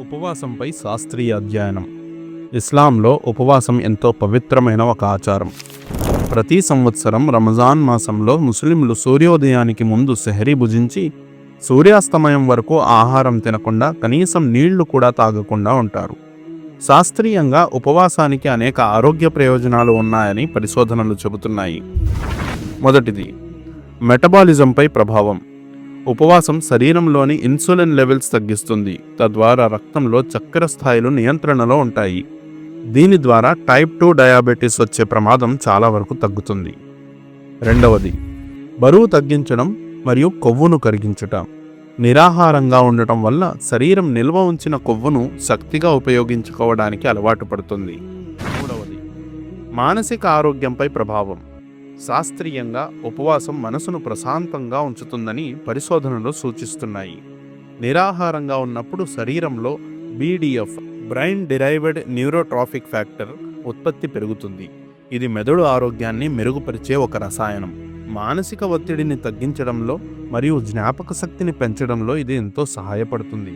ఉపవాసంపై శాస్త్రీయ అధ్యయనం. ఇస్లాంలో ఉపవాసం ఎంతో పవిత్రమైన ఒక ఆచారం. ప్రతి సంవత్సరం రంజాన్ మాసంలో ముస్లింలు సూర్యోదయానికి ముందు సెహరీ భుజించి సూర్యాస్తమయం వరకు ఆహారం తినకుండా కనీసం నీళ్ళు కూడా తాగకుండా ఉంటారు. శాస్త్రీయంగా ఉపవాసానికి అనేక ఆరోగ్య ప్రయోజనాలు ఉన్నాయని పరిశోధనలు చెబుతున్నాయి. మొదటిది మెటబాలిజంపై ప్రభావం. ఉపవాసం శరీరంలోని ఇన్సులిన్ లెవెల్స్ తగ్గిస్తుంది. తద్వారా రక్తంలో చక్కెర స్థాయిలు నియంత్రణలో ఉంటాయి. దీని ద్వారా టైప్ టూ డయాబెటీస్ వచ్చే ప్రమాదం చాలా వరకు తగ్గుతుంది. రెండవది బరువు తగ్గించడం మరియు కొవ్వును కరిగించుట. నిరాహారంగా ఉండటం వల్ల శరీరం నిల్వ ఉంచిన కొవ్వును శక్తిగా ఉపయోగించుకోవడానికి అలవాటు పడుతుంది. మూడవది మానసిక ఆరోగ్యంపై ప్రభావం. శాస్త్రీయంగా ఉపవాసం మనసును ప్రశాంతంగా ఉంచుతుందని పరిశోధనలు సూచిస్తున్నాయి. నిరాహారంగా ఉన్నప్పుడు శరీరంలో BDF brain derived neurotrophic factor ఉత్పత్తి పెరుగుతుంది. ఇది మెదడు ఆరోగ్యాన్ని మెరుగుపరిచే ఒక రసాయనం. మానసిక ఒత్తిడిని తగ్గించడంలో మరియు జ్ఞాపక శక్తిని పెంచడంలో ఇది ఎంతో సహాయపడుతుంది.